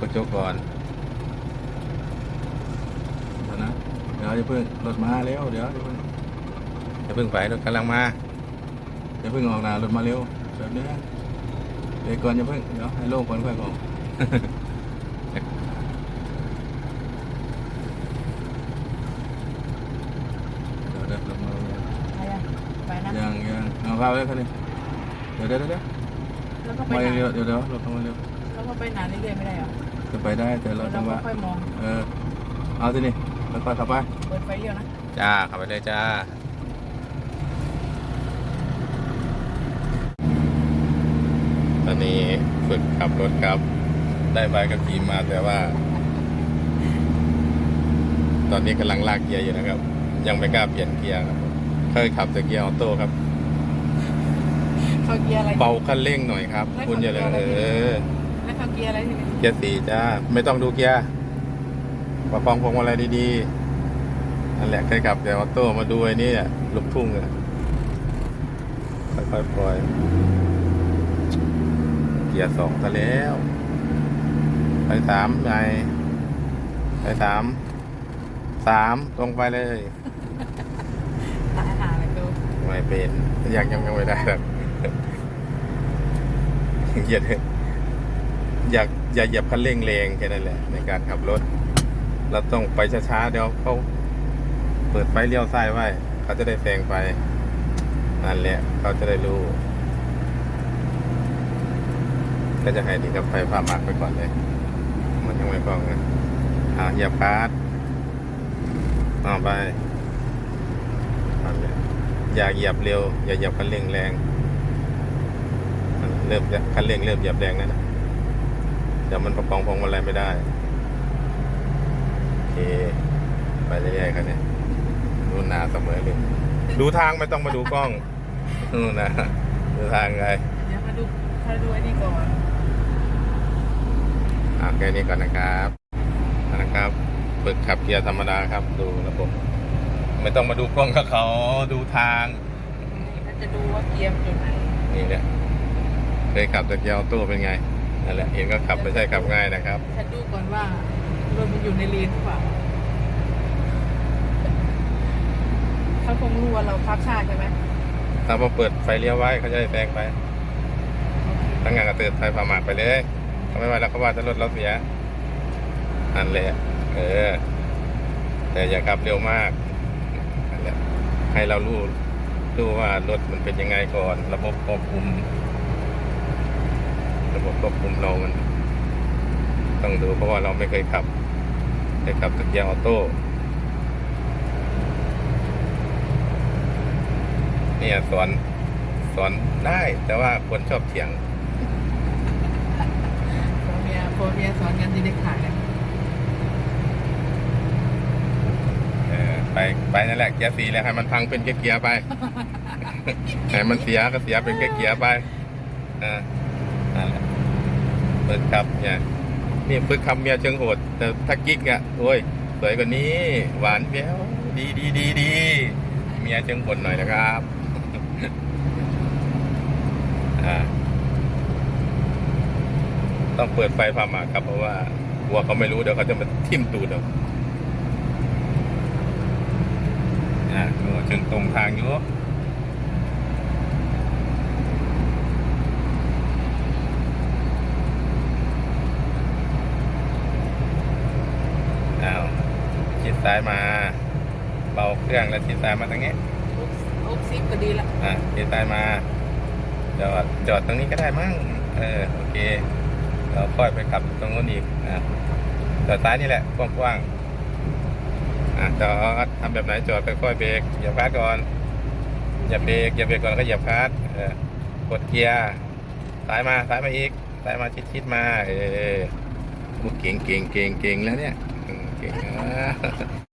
กระจกก่อนเดี๋ยวนะเดี๋ยวอย่าเพิ่งรถมาเร็วเดี๋ยวอย่าเพิ่งอย่าเพิ่งไปรถกำลังมาอย่าเพิ่งออกนะรถมาเร็วแบบนี้เดี๋ยวก่อนอย่าเพิ่งเดี๋ยวให้โล่งก่อนค่อยออกเดี๋ยวเดี๋ยวรถมาเร็วไปยังไปนะยังยังเอาเข้าเลยคันนี้เดี๋ยวเดี๋ยวเดี๋ยวเดี๋ยวแล้วก็ไปมาไหนเร็วเดี๋ยวเดี๋ยวรถเข้ามาเร็ว แล้วก็ไปนานเรื่อยๆไม่ได้เหรอจะไปได้แต่เราเราจังหก็วะค่อยมอง เออ เอาสินี่แล้วก็ขับไป เปิดไฟเดียวนะ จ้าขับไปเลยจ้าตอนนี้ฝึกขับรถครับ ได้ใบกับขี่มาแต่ว่า ตอนนี้กำลังลากเกียร์อยู่นะครับ ยังไม่กล้าเปลี่ยนเกียร์ครับเคยขับแต่เกียร์ออโต้ครับเข้าเกียร์อะไรเบาคันเร่งหน่อยครับ คุณอย่าเลยเออ แล้วเข้าเกียร์อะไรทีนี้เกียร์สี่จ้าไม่ต้องดูเกียร์ประคองพวงมาลัยดีๆนั่นแหละเคยขับแต่ออโต้มาดูไอ้นี่อะลูกทุ่งอะค่อยๆปล่อย เกียร์สองก็แล้วไปสามไงไปสามสามตรงไปเลยตายหาเลยดูไม่เป็นยังยังยังไม่ได้หรอกอย่า อยากอย่าเหยียบคันเร่งแรงแค่นั้นแหละในการขับรถ เราต้องไปช้าๆเดี๋ยวเขาเปิดไฟเลี้ยวซ้ายไว้เขาจะได้แซงไปนั่นแหละเขาจะได้รู้ก็จะให้ดีกับไฟผ่าหมากไปก่อนเลย มันยังไม่พร้อมกันอ่าเหยียบคาร์ดเอไปนั่นแหละอย่าเหยียบเร็ว อย่าเหยียบคันเร่งแรง เริ่มคันเร่งเริ่มเหยียบแรงแล้วนะ เดี๋ยวมันประคองพวงมาลัยไม่ได้ โอเค ไปเรื่อยๆกันเนี่ยดูหนาเสมอเลยดูทางไม่ต้องมาดูกล้องนู่นนะดูทางไงเดี๋ยวมาดูมาดูไอ้นี่ก่อนอะแค่นี้ก่อนนะครับนะครับฝึกขับเกียร์ธรรมดาครับ ดูระบบ ไม่ต้องมาดูกล้องกับเขาดูทางถ้าจะดูว่าเกียร์มันอยู่ไหนนี่แหละเคยขับแต่เกียร์ออโต้เป็นไง นั่นแหละเห็นก็ขับไม่ใช่ขับง่ายนะครับ ฉันดูก่อนว่ารถมันอยู่ในเลนหรือเปล่าเขาคงรู้ว่าเราพักชาติใช่ไหมถ้าพอเปิดไฟเลี้ยวไว้เขาจะได้แซงไปทั้งงานก็เตือนไฟผ่าหมากไปเลยเขาไม่ว่าแล้วเขาว่าจะรถเราเสียนั่นแหละเออ แต่อย่าขับเร็วมากนั่นแหละให้เรารู้รู้ว่ารถมันเป็นยังไงก่อน ระบบควบคุม ระบบควบคุมเรามันต้องดูเพราะว่าเราไม่เคยขับเคยขับแต่เกียร์ออโต้เนี่ยสอนสอนได้แต่ว่าคนชอบเถียงผัวเมียผัวเมียสอนกันที่เด็กขายกันเออไปไปนั่นแหละเกียร์สีแล้วให้มันพังเป็นเกียร์ๆไปให้มันเสียก็เสียเป็นเกียร์ๆไปอ่า นั่นแหละฝึกขับเนี่ยนี่ฝึกขับเมียเชิงโหด แต่ถ้ากิ๊กอะโอ้ยสวยกว่านี้ หวานแววดีดีดีดีเมียเชิงบ่นหน่อยนะครับต้องเปิดไฟพามาครับ เพราะว่ากลัวเขาไม่รู้เดี๋ยวเขาจะมาทิ่มตูดเอาอ่าโอ้ถึงตรงทางอยู่อ้าวชิด ซ้ายมา เบาเครื่องแล้วชิดซ้ายมาทางนี้โอ๊กซิปก็ดีละอะชิดซ้ายมา จอดจอดตรงนี้ก็ได้มั้งเออโอเค เราค่อยไปขับตรงนู้นอีกอะจอดซ้ายนี่แหละกว้างๆอะจอดทำแบบไหนจอดค่อยๆเบรกอย่าพลาดก่อนอย่าเบรกอย่าเบรกก่อนแล้วก็อย่าพลาดเออกดเกียร์ซ้ายมาซ้ายมาอีกซ้ายมาชิดๆมา เออโอ้เก่งเก่งเก่งเก่งแล้วเนี่ย อืมเก่งนะ